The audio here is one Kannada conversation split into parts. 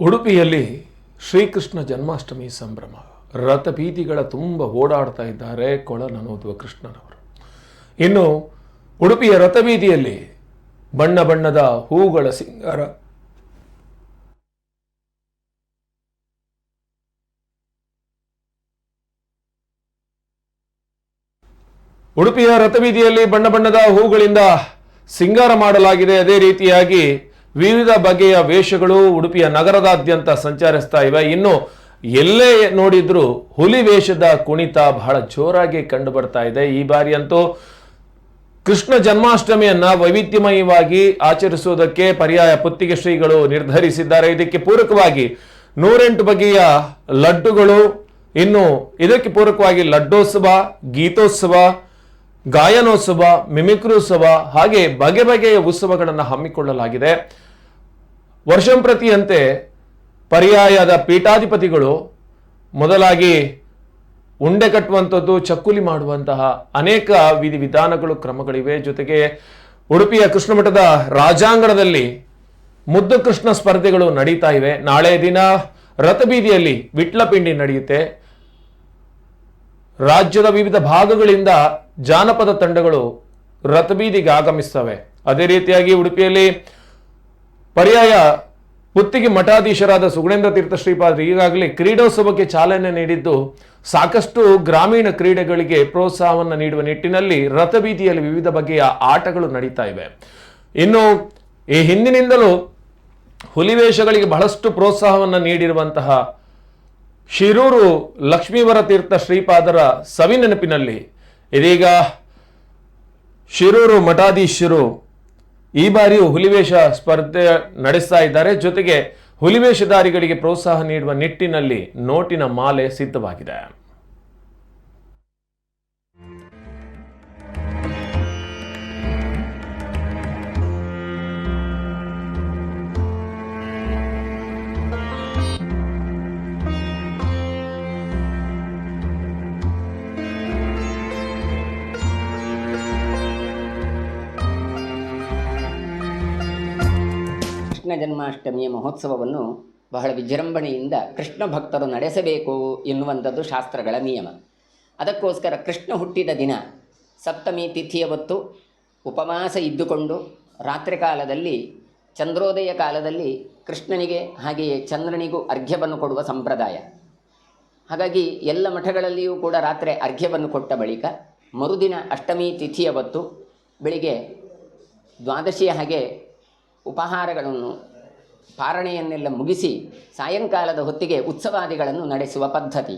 ಉಡುಪಿಯಲ್ಲಿ ಶ್ರೀಕೃಷ್ಣ ಜನ್ಮಾಷ್ಟಮಿ ಸಂಭ್ರಮ. ರಥಬೀದಿಗಳ ತುಂಬ ಓಡಾಡ್ತಾ ಇದ್ದಾರೆ ಕೊಳನನೋದುವ ಕೃಷ್ಣನವರು. ಇನ್ನು ಉಡುಪಿಯ ರಥಬೀದಿಯಲ್ಲಿ ಬಣ್ಣ ಬಣ್ಣದ ಹೂಗಳ ಸಿಂಗಾರ. ಉಡುಪಿಯ ರಥಬೀದಿಯಲ್ಲಿ ಬಣ್ಣ ಬಣ್ಣದ ಹೂಗಳಿಂದ ಸಿಂಗಾರ ಮಾಡಲಾಗಿದೆ. ಅದೇ ರೀತಿಯಾಗಿ ವಿವಿಧ ಬಗೆಯ ವೇಷಗಳು ಉಡುಪಿಯ ನಗರದಾದ್ಯಂತ ಸಂಚರಿಸ್ತಾ ಇವೆ. ಇನ್ನು ಎಲ್ಲೇ ನೋಡಿದ್ರು ಹುಲಿ ವೇಷದ ಕುಣಿತ ಬಹಳ ಜೋರಾಗಿ ಕಂಡು ಬರ್ತಾ ಇದೆ. ಈ ಬಾರಿಯಂತೂ ಕೃಷ್ಣ ಜನ್ಮಾಷ್ಟಮಿಯನ್ನ ವೈವಿಧ್ಯಮಯವಾಗಿ ಆಚರಿಸುವುದಕ್ಕೆ ಪರ್ಯಾಯ ಪುತ್ತಿಗೆ ಶ್ರೀಗಳು ನಿರ್ಧರಿಸಿದ್ದಾರೆ. ಇದಕ್ಕೆ ಪೂರಕವಾಗಿ ನೂರೆಂಟು ಬಗೆಯ ಲಡ್ಡುಗಳು, ಇನ್ನು ಇದಕ್ಕೆ ಪೂರಕವಾಗಿ ಲಡ್ಡೋತ್ಸವ, ಗೀತೋತ್ಸವ ಗಾಯನೋತ್ಸವ ಮಿಮಿಕ್ರೋತ್ಸವ ಹಾಗೆ ಬಗೆ ಬಗೆಯ ಉತ್ಸವಗಳನ್ನು ಹಮ್ಮಿಕೊಳ್ಳಲಾಗಿದೆ. ವರ್ಷಂಪ್ರತಿಯಂತೆ ಪರ್ಯಾಯದ ಪೀಠಾಧಿಪತಿಗಳು ಮೊದಲಾಗಿ ಉಂಡೆ ಕಟ್ಟುವಂಥದ್ದು, ಚಕ್ಕುಲಿ ಮಾಡುವಂತಹ ಅನೇಕ ವಿಧಿ ವಿಧಾನಗಳು, ಕ್ರಮಗಳಿವೆ. ಜೊತೆಗೆ ಉಡುಪಿಯ ಕೃಷ್ಣಮಠದ ರಾಜಾಂಗಣದಲ್ಲಿ ಮುದ್ದು ಕೃಷ್ಣ ಸ್ಪರ್ಧೆಗಳು ನಡೀತಾ ಇವೆ. ನಾಳೆ ದಿನ ರಥಬೀದಿಯಲ್ಲಿ ವಿಟ್ಲಪಿಂಡಿ ನಡೆಯುತ್ತೆ. ರಾಜ್ಯದ ವಿವಿಧ ಭಾಗಗಳಿಂದ ಜಾನಪದ ತಂಡಗಳು ರಥಬೀದಿಗೆ ಆಗಮಿಸ್ತವೆ. ಅದೇ ರೀತಿಯಾಗಿ ಉಡುಪಿಯಲ್ಲಿ ಪರ್ಯಾಯ ಪುತ್ತಿಗೆ ಮಠಾಧೀಶರಾದ ಸುಗುಣೇಂದ್ರ ತೀರ್ಥ ಶ್ರೀಪಾದರು ಈಗಾಗಲೇ ಕ್ರೀಡೋತ್ಸವಕ್ಕೆ ಚಾಲನೆ ನೀಡಿದ್ದು ಸಾಕಷ್ಟು ಗ್ರಾಮೀಣ ಕ್ರೀಡೆಗಳಿಗೆ ಪ್ರೋತ್ಸಾಹವನ್ನು ನೀಡುವ ನಿಟ್ಟಿನಲ್ಲಿ ರಥಬೀದಿಯಲ್ಲಿ ವಿವಿಧ ಬಗೆಯ ಆಟಗಳು ನಡೀತಾ ಇವೆ. ಇನ್ನು ಈ ಹಿಂದಿನಿಂದಲೂ ಹುಲಿವೇಷಗಳಿಗೆ ಬಹಳಷ್ಟು ಪ್ರೋತ್ಸಾಹವನ್ನು ನೀಡಿರುವಂತಹ ಶಿರೂರು ಲಕ್ಷ್ಮೀವರ ತೀರ್ಥ ಶ್ರೀಪಾದರ ಸವಿನೆನಪಿನಲ್ಲಿ ಇದೀಗ ಶಿರೂರು ಮಠಾಧೀಶರು ಈ ಬಾರಿಯೂ ಹುಲಿವೇಷ ಸ್ಪರ್ಧೆ ನಡೆಸ್ತಾ ಇದ್ದಾರೆ. ಜೊತೆಗೆ ಹುಲಿವೇಷಧಾರಿಗಳಿಗೆ ಪ್ರೋತ್ಸಾಹ ನೀಡುವ ನಿಟ್ಟಿನಲ್ಲಿ ನೋಟಿನ ಮಾಲೆ ಸಿದ್ಧವಾಗಿದೆ. ಕೃಷ್ಣ ಜನ್ಮಾಷ್ಟಮಿಯ ಮಹೋತ್ಸವವನ್ನು ಬಹಳ ವಿಜೃಂಭಣೆಯಿಂದ ಕೃಷ್ಣ ಭಕ್ತರು ನಡೆಸಬೇಕು ಎನ್ನುವಂಥದ್ದು ಶಾಸ್ತ್ರಗಳ ನಿಯಮ. ಅದಕ್ಕೋಸ್ಕರ ಕೃಷ್ಣ ಹುಟ್ಟಿದ ದಿನ ಸಪ್ತಮಿ ತಿಥಿಯ ಹೊತ್ತು ಉಪವಾಸ ಇದ್ದುಕೊಂಡು ರಾತ್ರಿ ಕಾಲದಲ್ಲಿ, ಚಂದ್ರೋದಯ ಕಾಲದಲ್ಲಿ ಕೃಷ್ಣನಿಗೆ ಹಾಗೆಯೇ ಚಂದ್ರನಿಗೂ ಅರ್ಘ್ಯವನ್ನು ಕೊಡುವ ಸಂಪ್ರದಾಯ. ಹಾಗಾಗಿ ಎಲ್ಲ ಮಠಗಳಲ್ಲಿಯೂ ಕೂಡ ರಾತ್ರಿ ಅರ್ಘ್ಯವನ್ನು ಕೊಟ್ಟ ಬಳಿಕ ಮರುದಿನ ಅಷ್ಟಮಿ ತಿಥಿಯ ಹೊತ್ತು ಬೆಳಿಗ್ಗೆ ದ್ವಾದಶಿಯ ಹಾಗೆ ಉಪಹಾರಗಳನ್ನು ಪಾರಣೆಯನ್ನೆಲ್ಲ ಮುಗಿಸಿ ಸಾಯಂಕಾಲದ ಹೊತ್ತಿಗೆ ಉತ್ಸವಾದಿಗಳನ್ನು ನಡೆಸುವ ಪದ್ಧತಿ.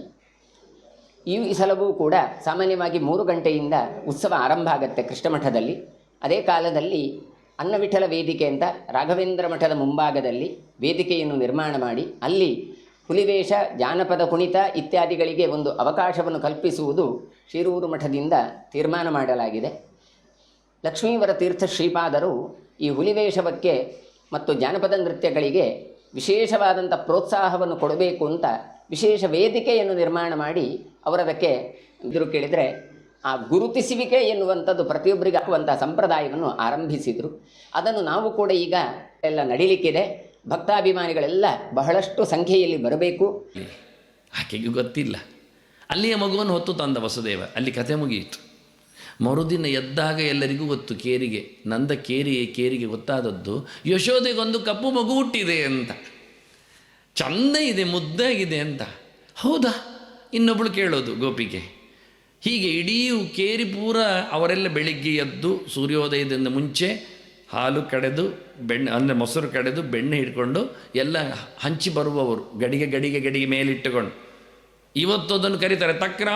ಈ ಸಲವೂ ಕೂಡ ಸಾಮಾನ್ಯವಾಗಿ ಮೂರು ಗಂಟೆಯಿಂದ ಉತ್ಸವ ಆರಂಭ ಆಗುತ್ತೆ ಕೃಷ್ಣಮಠದಲ್ಲಿ ಅದೇ ಕಾಲದಲ್ಲಿ ಅನ್ನವಿಠಲ ವೇದಿಕೆ ಅಂತ ರಾಘವೇಂದ್ರ ಮಠದ ಮುಂಭಾಗದಲ್ಲಿ ವೇದಿಕೆಯನ್ನು ನಿರ್ಮಾಣ ಮಾಡಿ, ಅಲ್ಲಿ ಹುಲಿವೇಷ, ಜಾನಪದ ಕುಣಿತ ಇತ್ಯಾದಿಗಳಿಗೆ ಒಂದು ಅವಕಾಶವನ್ನು ಕಲ್ಪಿಸುವುದು ಶಿರೂರು ಮಠದಿಂದ ತೀರ್ಮಾನ ಮಾಡಲಾಗಿದೆ. ಲಕ್ಷ್ಮೀವರ ತೀರ್ಥ ಶ್ರೀಪಾದರು ಈ ಹುಲಿವೇಷವಕ್ಕೆ ಮತ್ತು ಜಾನಪದ ನೃತ್ಯಗಳಿಗೆ ವಿಶೇಷವಾದಂಥ ಪ್ರೋತ್ಸಾಹವನ್ನು ಕೊಡಬೇಕು ಅಂತ ವಿಶೇಷ ವೇದಿಕೆಯನ್ನು ನಿರ್ಮಾಣ ಮಾಡಿ ಅವರದಕ್ಕೆ ಎದುರು ಕೇಳಿದರೆ, ಆ ಗುರುತಿಸುವಿಕೆ ಎನ್ನುವಂಥದ್ದು ಪ್ರತಿಯೊಬ್ಬರಿಗೆ ಹಾಕುವಂಥ ಸಂಪ್ರದಾಯವನ್ನು ಆರಂಭಿಸಿದರು. ಅದನ್ನು ನಾವು ಕೂಡ ಈಗ ಎಲ್ಲ ನಡೀಲಿಕ್ಕಿದೆ. ಭಕ್ತಾಭಿಮಾನಿಗಳೆಲ್ಲ ಬಹಳಷ್ಟು ಸಂಖ್ಯೆಯಲ್ಲಿ ಬರಬೇಕು. ಆಕೆಗೂ ಗೊತ್ತಿಲ್ಲ. ಅಲ್ಲಿಯ ಮಗುವನ್ನು ಹೊತ್ತು ತಂದ ವಸುದೇವ. ಅಲ್ಲಿ ಕಥೆ ಮುಗಿಯಿತು. ಮರುದಿನ ಎದ್ದಾಗ ಎಲ್ಲರಿಗೂ ಗೊತ್ತು, ಕೇರಿಗೆ, ನಂದ ಕೇರಿ ಕೇರಿಗೆ ಗೊತ್ತಾದದ್ದು ಯಶೋಧೆಗೊಂದು ಕಪ್ಪು ಮಗು ಹುಟ್ಟಿದೆ ಅಂತ. ಚಂದ ಇದೆ, ಮುದ್ದಾಗಿದೆ ಅಂತ. ಹೌದಾ? ಇನ್ನೊಬ್ಳು ಕೇಳೋದು ಗೋಪಿಗೆ. ಹೀಗೆ ಇಡೀ ಕೇರಿ ಪೂರ ಅವರೆಲ್ಲ ಬೆಳಿಗ್ಗೆ ಎದ್ದು ಸೂರ್ಯೋದಯದಿಂದ ಮುಂಚೆ ಹಾಲು ಕಡೆದು, ಬೆಣ್ಣೆ, ಅಂದರೆ ಮೊಸರು ಕಡೆದು ಬೆಣ್ಣೆ ಹಿಡ್ಕೊಂಡು ಎಲ್ಲ ಹಂಚಿ ಬರುವವರು, ಗಡಿಗೆ ಗಡಿಗೆ ಗಡಿಗೆ ಮೇಲಿಟ್ಟುಕೊಂಡು. ಇವತ್ತು ಅದನ್ನು ಕರೀತಾರೆ ತಕ್ರ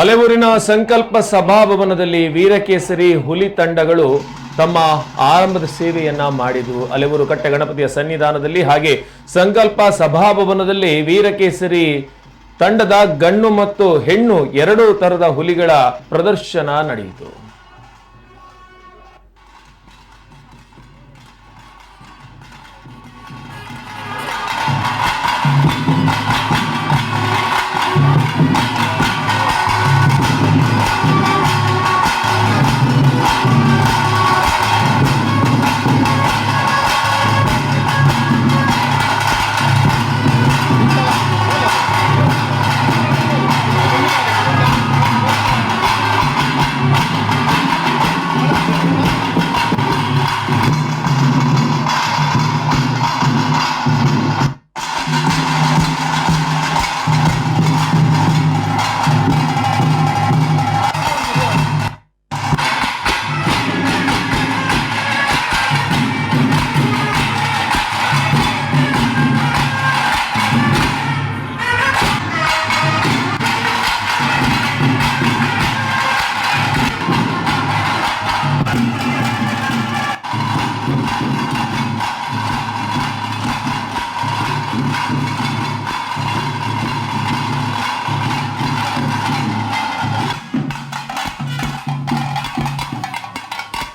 ಅಲೆಯೂರಿನ ಸಂಕಲ್ಪ ಸಭಾಭವನದಲ್ಲಿ ವೀರಕೇಸರಿ ಹುಲಿ ತಂಡಗಳು ತಮ್ಮ ಆರಂಭದ ಸೇವೆಯನ್ನ ಮಾಡಿದವು. ಅಲೆವೂರು ಕಟ್ಟೆ ಗಣಪತಿಯ ಸನ್ನಿಧಾನದಲ್ಲಿ ಹಾಗೆ ಸಂಕಲ್ಪ ಸಭಾಭವನದಲ್ಲಿ ವೀರಕೇಸರಿ ತಂಡದ ಗಣ್ಣು ಮತ್ತು ಹೆಣ್ಣು ಎರಡೂ ತರದ ಹುಲಿಗಳ ಪ್ರದರ್ಶನ ನಡೆಯಿತು.